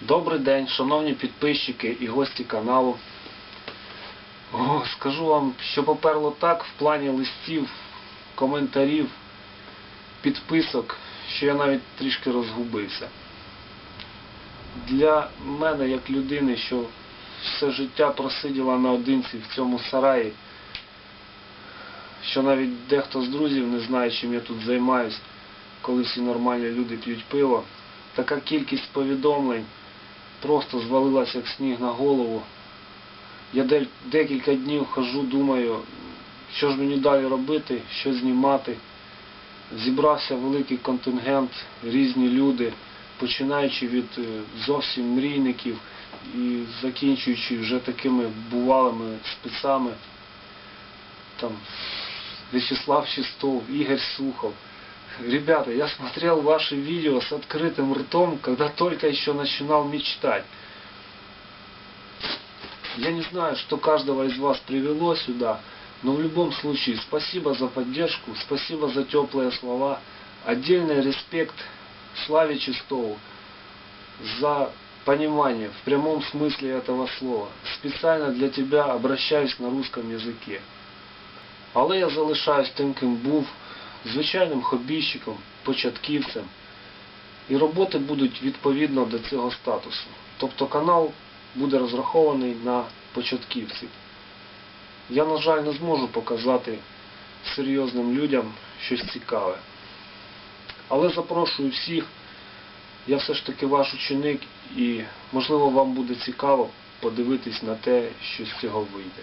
Добрий день, шановні підписчики і гості каналу. О, скажу вам, що поперло так в плані листів, коментарів, підписок, що я навіть трішки розгубився. Для мене, як людини, що все життя просиділа наодинці в цьому сараї, що навіть дехто з друзів не знає, чим я тут займаюсь, коли всі нормальні люди п'ють пиво. Така кількість повідомлень просто звалилася як сніг на голову. Я декілька днів хожу, думаю, що ж мені далі робити, що знімати. Зібрався великий контингент, різні люди, починаючи від е, зовсім мрійників і закінчуючи вже такими бувалими спецами. Там Вячеслав Шестов, Игорь Сухов. Ребята, я смотрел ваши видео с открытым ртом, когда только еще начинал мечтать. Я не знаю, что каждого из вас привело сюда, но в любом случае спасибо за поддержку, спасибо за теплые слова. Отдельный респект Славе Чистову за понимание в прямом смысле этого слова. Специально для тебя обращаюсь на русском языке. Але я залишаюсь тим, ким був, звичайним хобійщиком, початківцем. І роботи будуть відповідно до цього статусу. Тобто канал буде розрахований на початківців. Я, на жаль, не зможу показати серйозним людям щось цікаве. Але запрошую всіх, я все ж таки ваш ученик і можливо вам буде цікаво подивитись на те, що з цього вийде.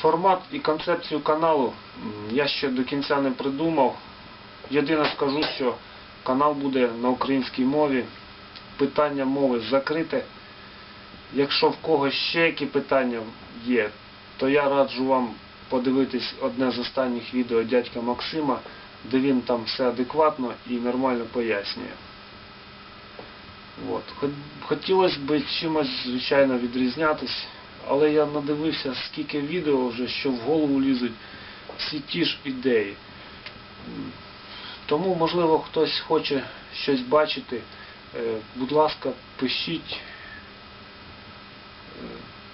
Формат і концепцію каналу я ще до кінця не придумав. Єдине скажу, що канал буде на українській мові. Питання мови закрите. Якщо в когось ще які питання є, то я раджу вам подивитись одне з останніх відео дядька Максима, де він там все адекватно і нормально пояснює. От. Хотілося б чимось, звичайно, відрізнятись, але я надивився, скільки відео вже, що в голову лізуть всі ті ж ідеї. Тому, можливо, хтось хоче щось бачити, е, будь ласка, пишіть е,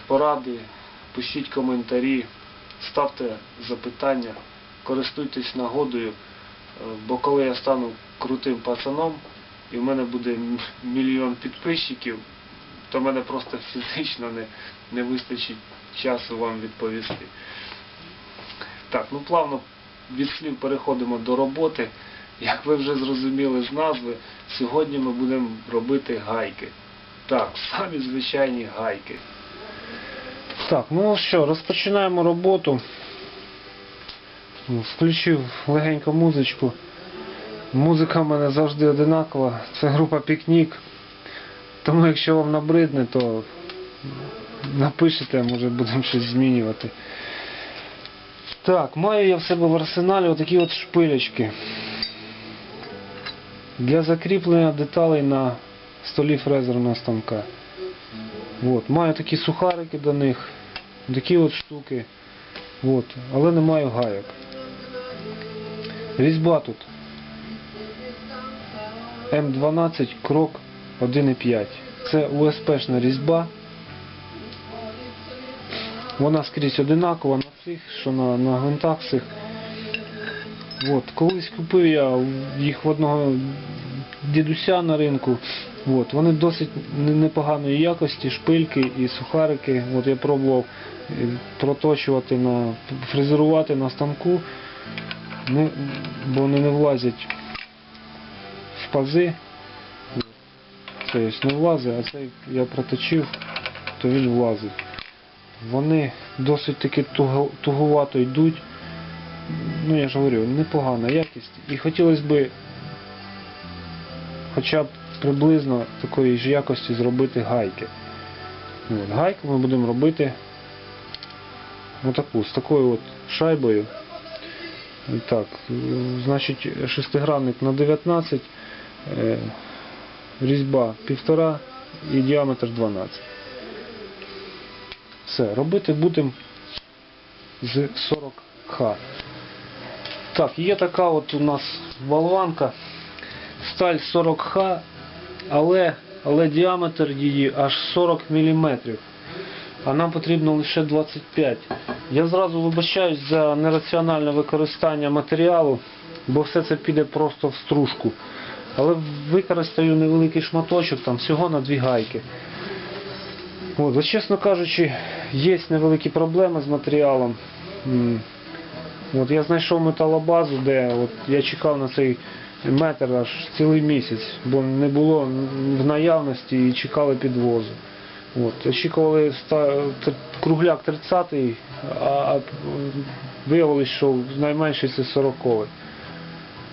поради, пишіть коментарі, ставте запитання, користуйтесь нагодою, е, бо коли я стану крутим пацаном і в мене буде мільйон підписчиків, то в мене просто фізично не, не вистачить часу вам відповісти. Так, ну плавно від слів переходимо до роботи. Як ви вже зрозуміли з назви, сьогодні ми будемо робити гайки. Так, самі звичайні гайки. Так, ну що, розпочинаємо роботу. Включив легенько музичку. Музика в мене завжди одинакова. Це група Пікнік. Тому якщо вам набридне, то напишете, може будемо щось змінювати. Так, маю я в себе в арсеналі отакі от шпилечки. Для закріплення деталей на столі фрезерного станка. От, маю такі сухарики до них, такі от штуки. От, але не маю гайок. Різьба тут М12 крок 1,5. Це УСПшна різьба. Вона скрізь одинакова на цих, що на, на гвинтах цих. От. Колись купив я їх в одного дідуся на ринку. От. Вони досить непоганої якості, шпильки і сухарики. От я пробував е, проточувати на фрезерувати на станку, не, бо вони не влазять в пази. Це не влазить, а цей я проточив, то він влазить. Вони досить таки туго, туговато йдуть. Ну я ж говорю, непогана якість. І хотілося б хоча б приблизно такої ж якості зробити гайки. От, гайку ми будемо робити отаку, з такою от шайбою. Так, значить шестигранник на 19, е, різьба 1,5 і діаметр 12. Все, робити будемо з 40Х. Так, є така от у нас болванка. Сталь 40Х, але але діаметр її аж 40 мм. А нам потрібно лише 25. Я зразу вибачаюсь за нераціональне використання матеріалу, бо все це піде просто в стружку. Але використаю невеликий шматочок, там всього на дві гайки. От, от, чесно кажучи, є невеликі проблеми з матеріалом. От я знайшов металобазу, де от я чекав на цей метр аж цілий місяць, бо не було в наявності і чекали підвозу. От, очікували кругляк 30-й, а, виявилось, що найменший це 40-й.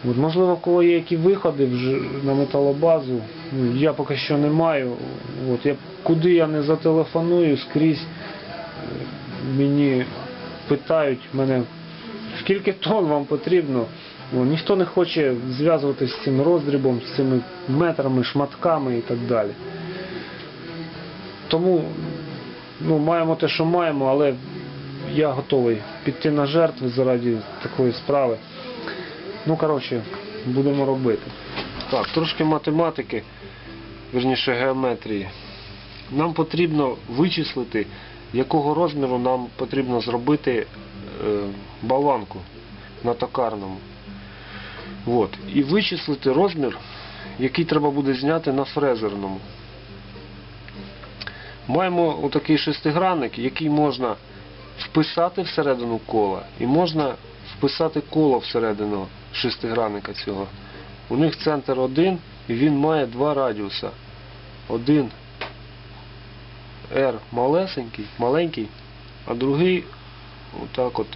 От, можливо, кого є які виходи вже на металобазу, ну, я поки що не маю. От, я, куди я не зателефоную, скрізь е, мені питають мене, скільки тонн вам потрібно. О, ніхто не хоче зв'язуватися з цим роздрібом, з цими метрами, шматками і так далі. Тому ну, маємо те, що маємо, але я готовий піти на жертви заради такої справи. Ну, коротше, будемо робити. Так, трошки математики, верніше геометрії. Нам потрібно вичислити, якого розміру нам потрібно зробити е, баланку на токарному. От. І вичислити розмір, який треба буде зняти на фрезерному. Маємо отакий шестигранник, який можна вписати всередину кола і можна вписати коло всередину шестигранника цього. У них центр один і він має два радіуса. Один R малесенький, маленький, а другий отак от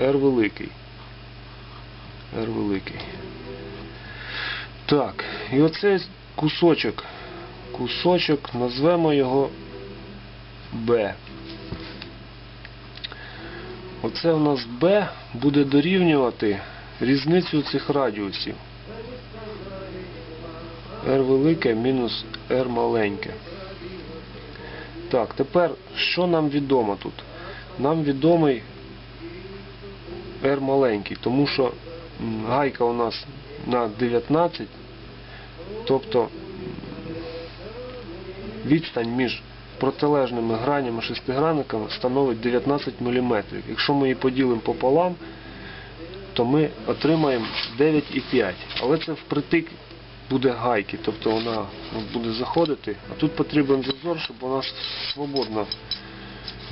R великий. R великий. Так, і оцей кусочок. Кусочок, назвемо його B. Оце у нас B буде дорівнювати різницю цих радіусів. R велике мінус R маленьке. Так, тепер що нам відомо тут? Нам відомий R маленький, тому що гайка у нас на 19, тобто відстань між протилежними гранями шестигранниками становить 19 мм. Якщо ми її поділимо пополам, то ми отримаємо 9,5. Але це впритик буде гайки, тобто вона буде заходити, а тут потрібен зазор, щоб вона свободно,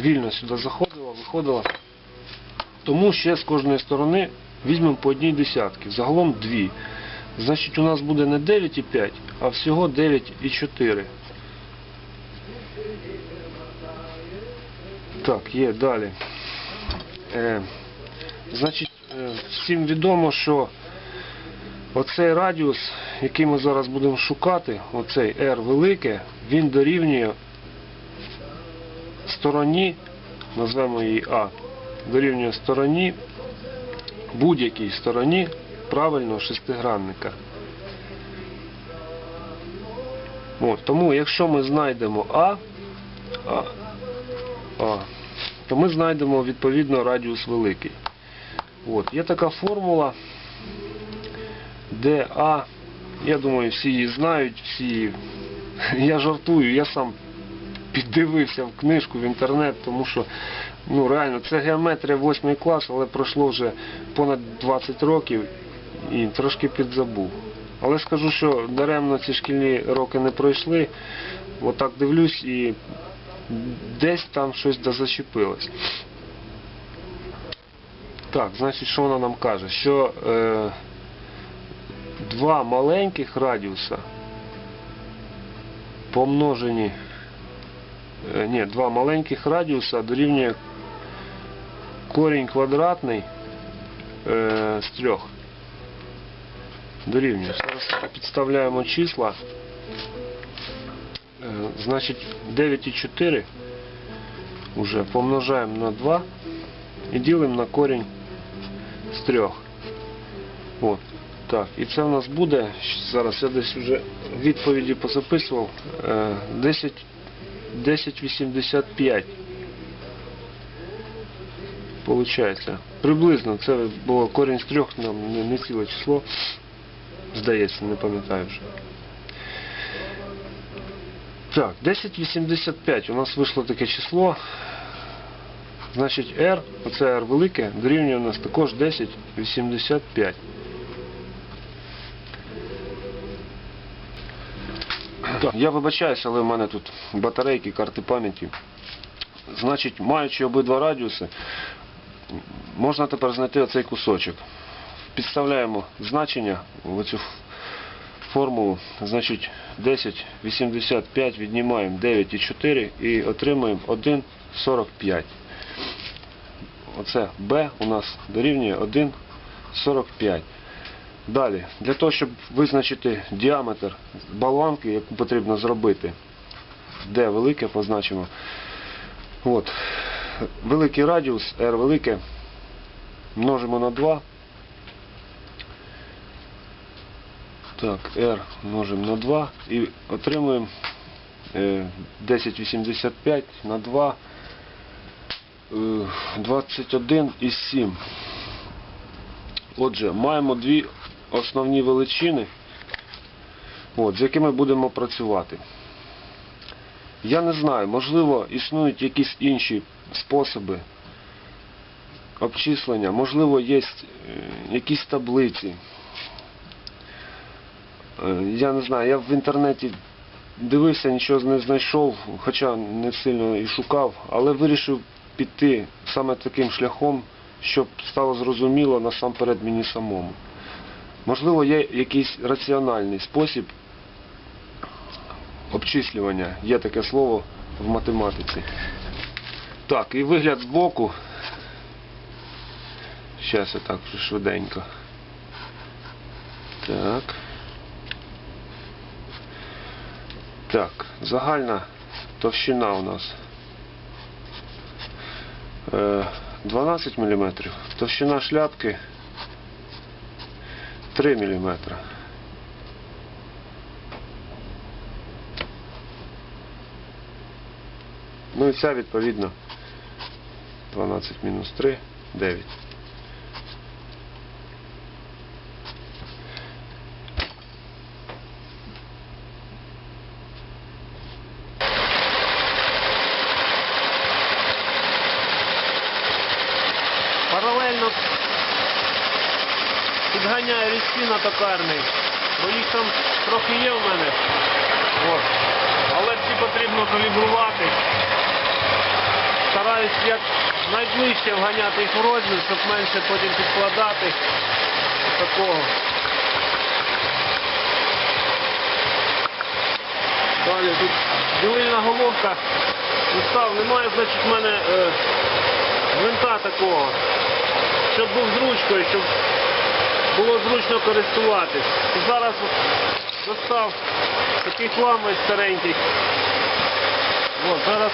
вільно сюди заходила, виходила. Тому ще з кожної сторони візьмемо по одній десятки, загалом дві. Значить у нас буде не 9,5, а всього 9,4. Так, є далі. Е, значить, всім відомо, що оцей радіус, який ми зараз будемо шукати, оцей R велике, він дорівнює стороні, назвемо її А, дорівнює стороні, будь-якій стороні правильного шестигранника. От, тому якщо ми знайдемо А, А, А, то ми знайдемо відповідно радіус великий. От, є така формула, де я думаю, всі її знають, всі я жартую, я сам піддивився в книжку в інтернет, тому що ну реально це геометрія 8 клас, але пройшло вже понад 20 років і трошки підзабув. Але скажу, що даремно ці шкільні роки не пройшли. Отак дивлюсь і десь там щось зачепилось. Так, значить, що вона нам каже? Що е, два маленьких радіуса помножені, е, ні, два маленьких радіуса дорівнює корінь квадратний е, з трьох. Дорівнює. Зараз підставляємо числа. Е, Значить 9,4 уже помножаємо на 2 і ділимо на корінь З 3. От. Так, і це в нас буде, зараз я десь вже відповіді позаписував, е, 10, 10,85. Получається. Приблизно це було корінь з трьох, нам не, не ціле число. Здається, не пам'ятаю вже. Так, 1085 у нас вийшло таке число. Значить R, оце R велике, дорівнює у нас також 1085. Так, я вибачаюся, але в мене тут батарейки, карти пам'яті. Значить, маючи обидва радіуси, можна тепер знайти оцей кусочок. Підставляємо значення в цю формулу. Значить, 10,85 віднімаємо 9,4 і отримуємо 1,45. Оце B у нас дорівнює 1,45. Далі, для того, щоб визначити діаметр болванки, яку потрібно зробити, D велике позначимо. От. Великий радіус, R велике, множимо на 2. Так, R множимо на 2 і отримуємо е, 1085 на 2 е, 21,7. Отже, маємо дві основні величини, от, з якими будемо працювати. Я не знаю, можливо, існують якісь інші способи обчислення, можливо, є е, якісь таблиці. Е, Я не знаю, я в інтернеті дивився, нічого не знайшов, хоча не сильно і шукав, але вирішив піти саме таким шляхом, щоб стало зрозуміло насамперед мені самому. Можливо, є якийсь раціональний спосіб обчислювання, є таке слово в математиці. Так, і вигляд збоку. Зараз я так швиденько. Так. Так, загальна товщина у нас 12 мм, товщина шляпки 3 мм. Ну і ця відповідно 12 мінус 3 9. Токарний, бо їх там трохи є в мене. Але всі потрібно калібрувати. Стараюсь як найближче вганяти їх в розмір, щоб менше потім підкладати. Такого. Далі тут ділильна головка. Устав, немає, значить, в мене е, гвинта такого, щоб був з ручкою, щоб було зручно користуватись. І зараз достав такий хлам весь старенький. От, зараз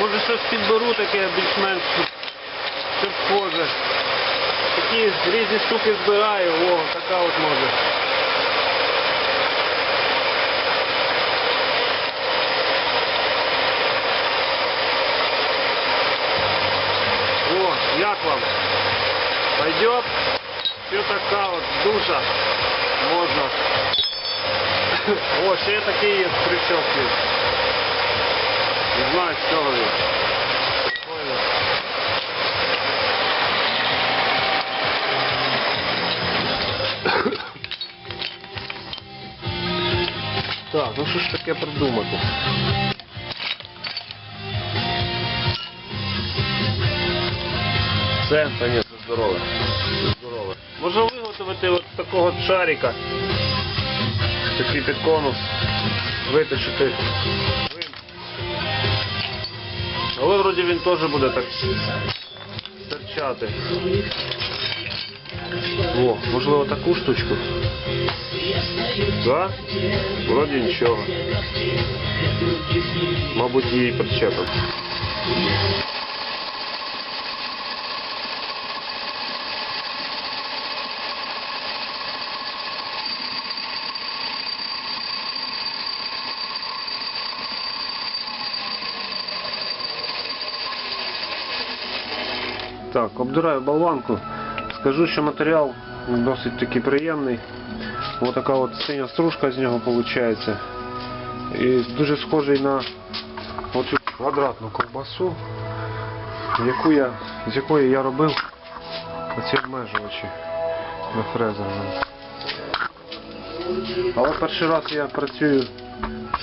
може щось підберу таке більш-менш щоб схоже. Такі різні штуки збираю, о, така от може. О, як вам? Пойдет? Все така от душа. Можна. О, ще такий є крючок є. Не знаю, з чого він. Прикольно. Так, ну що ж таке придумати? Це, та ні, це здорове. Виготовити от такого шарика. Такий під конус. Виточити. Але вроді він теж буде так стирчати. О, можливо таку штучку. Так? Вроді нічого. Мабуть, її причепимо. Так, обдираю болванку. Скажу, що матеріал досить таки приємний. Ось така от синя стружка з нього виходить. І дуже схожий на оцю квадратну ковбасу, яку я, з якої я робив оці обмежувачі на фрезерному. Але перший раз я працюю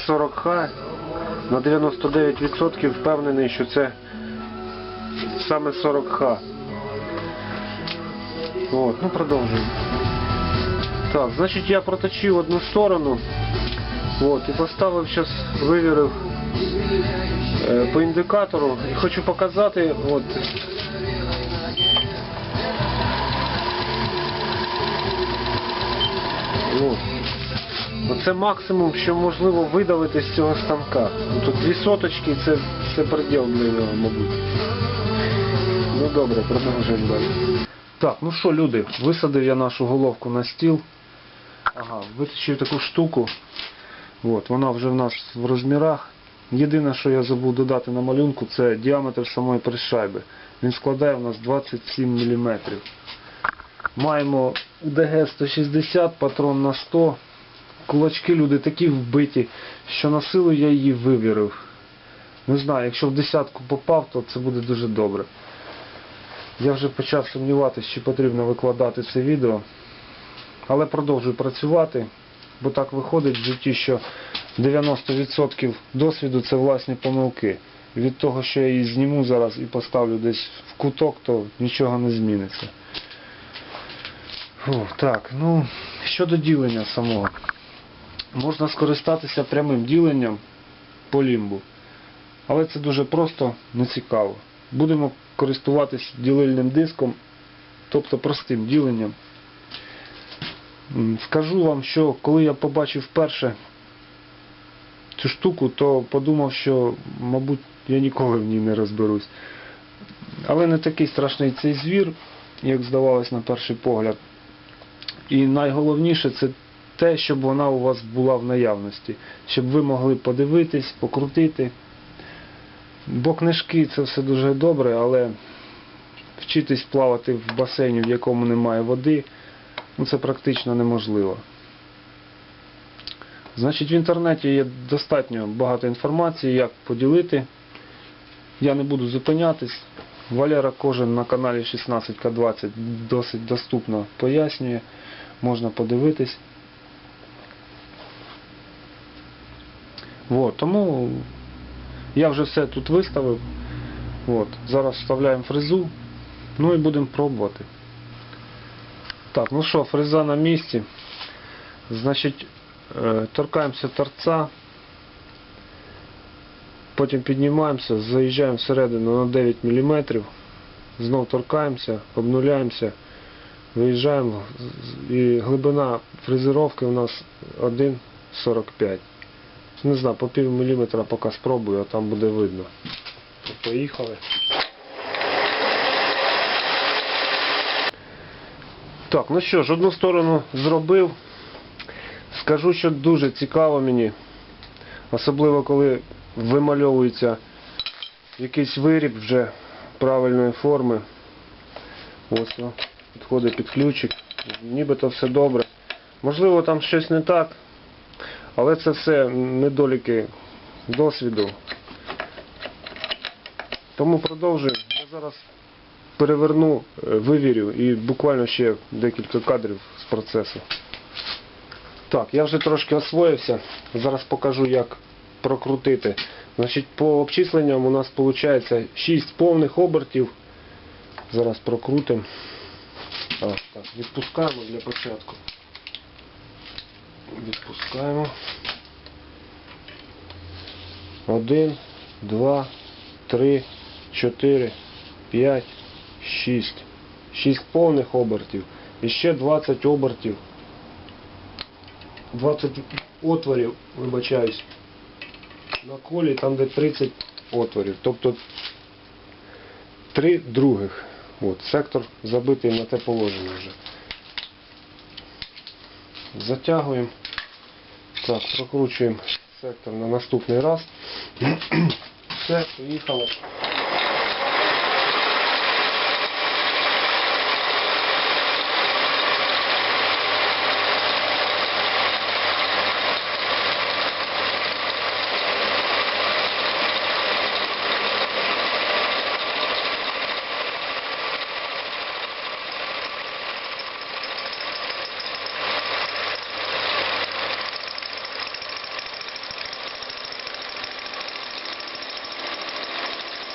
40Х, на 99% впевнений, що це саме 40Х. От, ну продовжуємо. Так, значить я проточив одну сторону. От, і поставив зараз, вивірив е, по індикатору і хочу показати, от. От. Максимум, що можливо видавити з цього станка. Тут дві соточки, це, це приділ для нього, мабуть. Ну добре, продовжуємо далі. Так, ну що, люди, висадив я нашу головку на стіл. Ага, витащив таку штуку. От, вона вже в нас в розмірах. Єдине, що я забув додати на малюнку, це діаметр самої пришайби. Він складає в нас 27 мм. Маємо УДГ 160, патрон на 100. Кулачки люди такі вбиті, що на силу я її вивірив. Не знаю, якщо в десятку попав, то це буде дуже добре. Я вже почав сумніватися, чи потрібно викладати це відео. Але продовжую працювати, бо так виходить в житті, що 90% досвіду це власні помилки. Від того, що я її зніму зараз і поставлю десь в куток, то нічого не зміниться. Фу, так, ну, щодо ділення самого. Можна скористатися прямим діленням по лімбу. Але це дуже просто, не цікаво. Будемо користуватись ділильним диском, тобто простим діленням. Скажу вам, що коли я побачив вперше цю штуку, то подумав, що, мабуть, я ніколи в ній не розберусь. Але не такий страшний цей звір, як здавалось на перший погляд. І найголовніше це те, щоб вона у вас була в наявності, щоб ви могли подивитись, покрутити. Бо книжки це все дуже добре, але вчитись плавати в басейні, в якому немає води, ну це практично неможливо. Значить, в інтернеті є достатньо багато інформації, як поділити. Я не буду зупинятись. Валера кожен на каналі 16К20 досить доступно пояснює, можна подивитись. Вот, тому я вже все тут виставив. От, зараз вставляємо фрезу, ну і будемо пробувати. Так, ну що, фреза на місці. Значить, е, торкаємося торця, потім піднімаємося, заїжджаємо всередину на 9 мм, знов торкаємося, обнуляємося, виїжджаємо і глибина фрезеровки у нас 1,45. Не знаю, по пів міліметра поки спробую, а там буде видно. Поїхали. Так, ну що ж, одну сторону зробив. Скажу, що дуже цікаво мені, особливо коли вимальовується якийсь виріб вже правильної форми. Ось підходить під ключик. Нібито все добре. Можливо, там щось не так, але це все недоліки досвіду. Тому продовжуємо. Я зараз переверну, е, вивірю і буквально ще декілька кадрів з процесу. Так, я вже трошки освоївся. Зараз покажу, як прокрутити. Значить, по обчисленням у нас виходить 6 повних обертів. Зараз прокрутимо. Відпускаємо для початку. Відпускаємо. Один, два, три, чотири, п'ять, шість. Шість повних обертів. І ще 20 обертів. 20 отворів, вибачаюсь, на колі, там де 30 отворів. Тобто три других. От, сектор забитий на те положення вже. Затягуємо. Так, прокручуємо сектор на наступний раз. Все, поїхали.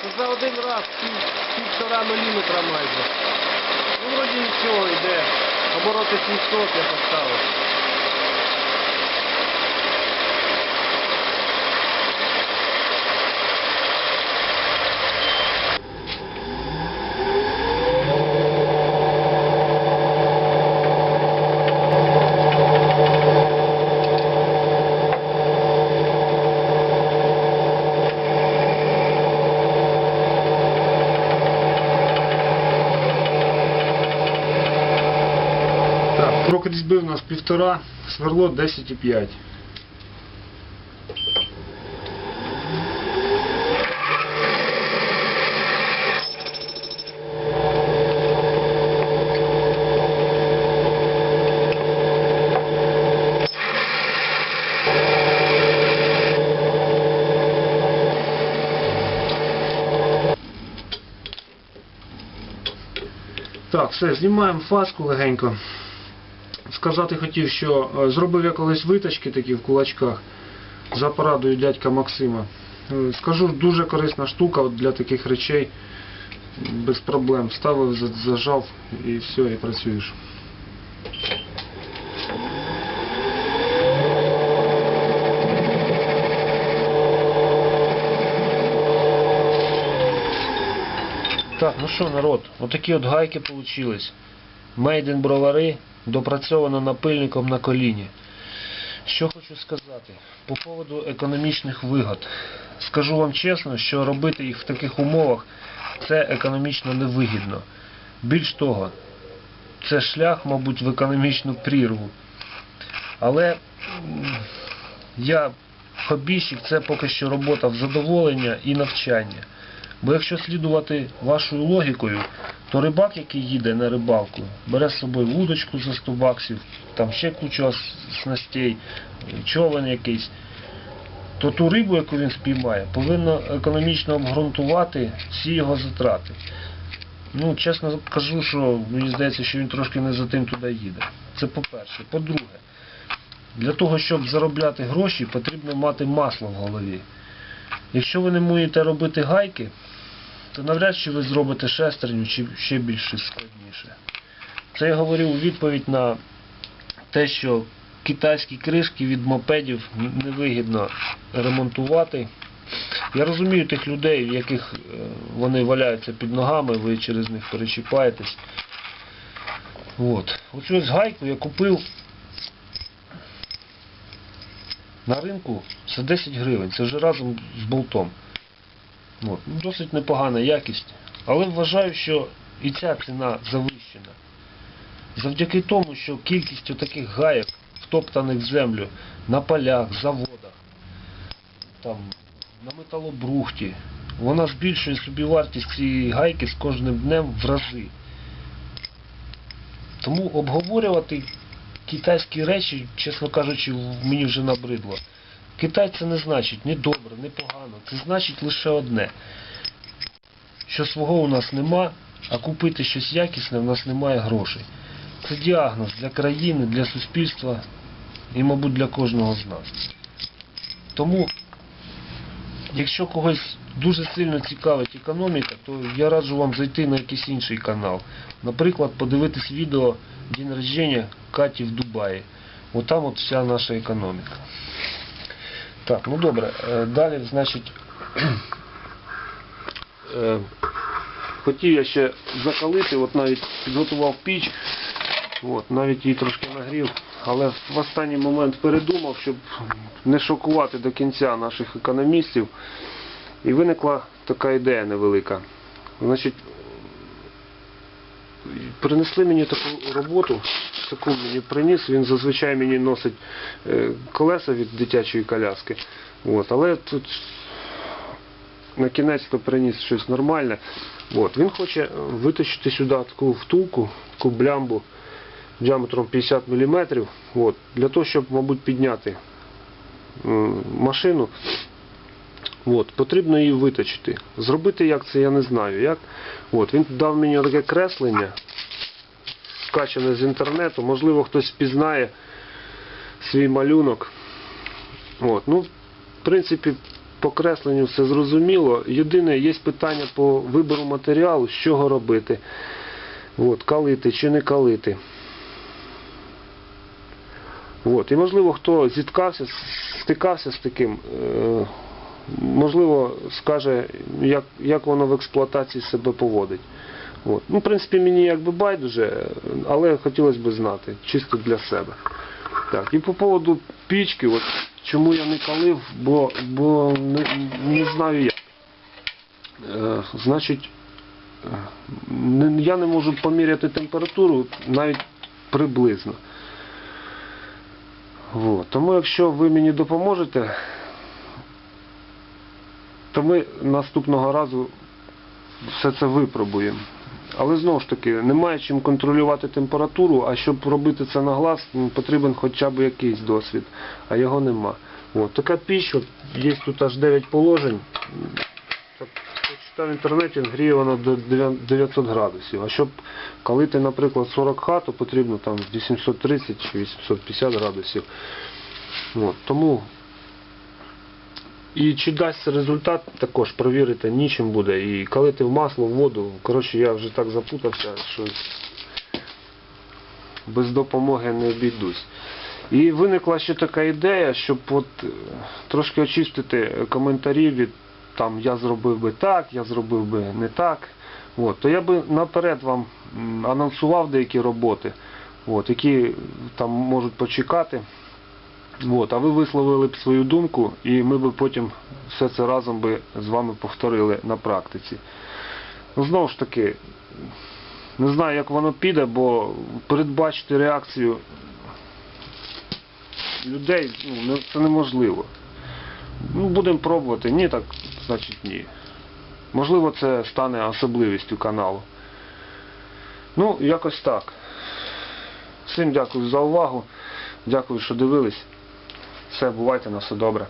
Це за один раз пів- півтора міліметра майже. Ну, вроді нічого йде. Обороти 700 я поставив. Так, крок різьби у нас півтора, сверло 10,5. Так, все, знімаємо фаску легенько. Сказати хотів, що е, зробив я колись витачки такі в кулачках за порадою дядька Максима. Е, Скажу, дуже корисна штука для таких речей. Без проблем. Ставив, зажав і все, і працюєш. Так, ну що, народ, отакі от гайки получились. Мейден бровари допрацьовано напильником на коліні. Що хочу сказати по поводу економічних вигод. Скажу вам чесно, що робити їх в таких умовах це економічно невигідно. Більш того, це шлях, мабуть, в економічну прірву. Але я хобійщик, це поки що робота в задоволення і навчання. Бо якщо слідувати вашою логікою, то рибак, який їде на рибалку, бере з собою вудочку за 100 баксів, там ще кучу снастей, човен якийсь, то ту рибу, яку він спіймає, повинно економічно обґрунтувати всі його затрати. Ну, чесно кажу, що мені здається, що він трошки не за тим туди їде. Це по-перше. По-друге, для того, щоб заробляти гроші, потрібно мати масло в голові. Якщо ви не вмієте робити гайки, то навряд чи ви зробите шестерню чи ще більше складніше. Це я говорив у відповідь на те, що китайські кришки від мопедів невигідно ремонтувати. Я розумію тих людей, в яких е, вони валяються під ногами, ви через них перечіпаєтесь. От. Оцю ось гайку я купив на ринку це 10 гривень, це вже разом з болтом. От. ну, Досить непогана якість. Але вважаю, що і ця ціна завищена. Завдяки тому, що кількість таких гаяк, втоптаних в землю, на полях, заводах, там, на металобрухті, вона збільшує собі вартість цієї гайки з кожним днем в рази. Тому обговорювати китайські речі, чесно кажучи, мені вже набридло. Китай це не значить ні добре, ні погано. Це значить лише одне. Що свого у нас нема, а купити щось якісне в нас немає грошей. Це діагноз для країни, для суспільства і, мабуть, для кожного з нас. Тому, якщо когось дуже сильно цікавить економіка, то я раджу вам зайти на якийсь інший канал. Наприклад, подивитись відео День рождения Каті в Дубаї. Отам от вся наша економіка. Так, ну добре. е, Далі, значить, е, хотів я ще закалити, от навіть підготував піч, от, навіть її трошки нагрів, але в останній момент передумав, щоб не шокувати до кінця наших економістів. І виникла така ідея невелика. Значить, принесли мені таку роботу, таку мені приніс, він зазвичай мені носить е, колеса від дитячої коляски. От, але тут на кінець то приніс щось нормальне. От, він хоче витащити сюди таку втулку, таку блямбу діаметром 50 мм, от, для того, щоб, мабуть, підняти машину. От, потрібно її виточити. Зробити як це я не знаю. Як? От, він дав мені таке креслення, скачане з інтернету. Можливо, хтось впізнає свій малюнок. От, ну, в принципі, по кресленню все зрозуміло. Єдине, є питання по вибору матеріалу, з чого робити. От, калити чи не калити. От. І можливо, хто зіткався, стикався з таким, е, можливо, скаже, як, як воно в експлуатації себе поводить. От. Ну, в принципі, мені якби байдуже, але хотілося б знати, чисто для себе. Так, і по поводу пічки, от, чому я не калив, бо, бо не, не знаю як. Е, значить, не- я не можу поміряти температуру навіть приблизно. От. Тому якщо ви мені допоможете, то ми наступного разу все це випробуємо. Але знову ж таки, немає чим контролювати температуру, а щоб робити це на глаз, потрібен хоча б якийсь досвід, а його нема. От, така от, є тут аж 9 положень. Почитав в інтернеті, гріє вона до 900 градусів. А щоб калити, наприклад, 40 ха, то потрібно там 830 чи 850 градусів. От, тому і чи дасть результат, також провірити нічим буде. І калити в масло, в воду. Коротше, я вже так запутався, що без допомоги не обійдусь. І виникла ще така ідея, щоб от е, трошки очистити коментарі від там я зробив би так, я зробив би не так. От, то я би наперед вам анонсував деякі роботи, от, які там можуть почекати. От, а ви висловили б свою думку, і ми б потім все це разом би з вами повторили на практиці. Ну, знову ж таки, не знаю, як воно піде, бо передбачити реакцію людей ну, це неможливо. Ну, будемо пробувати. Ні, так значить ні. Можливо, це стане особливістю каналу. Ну, якось так. Всім дякую за увагу. Дякую, що дивились. Все, бувайте на все добре.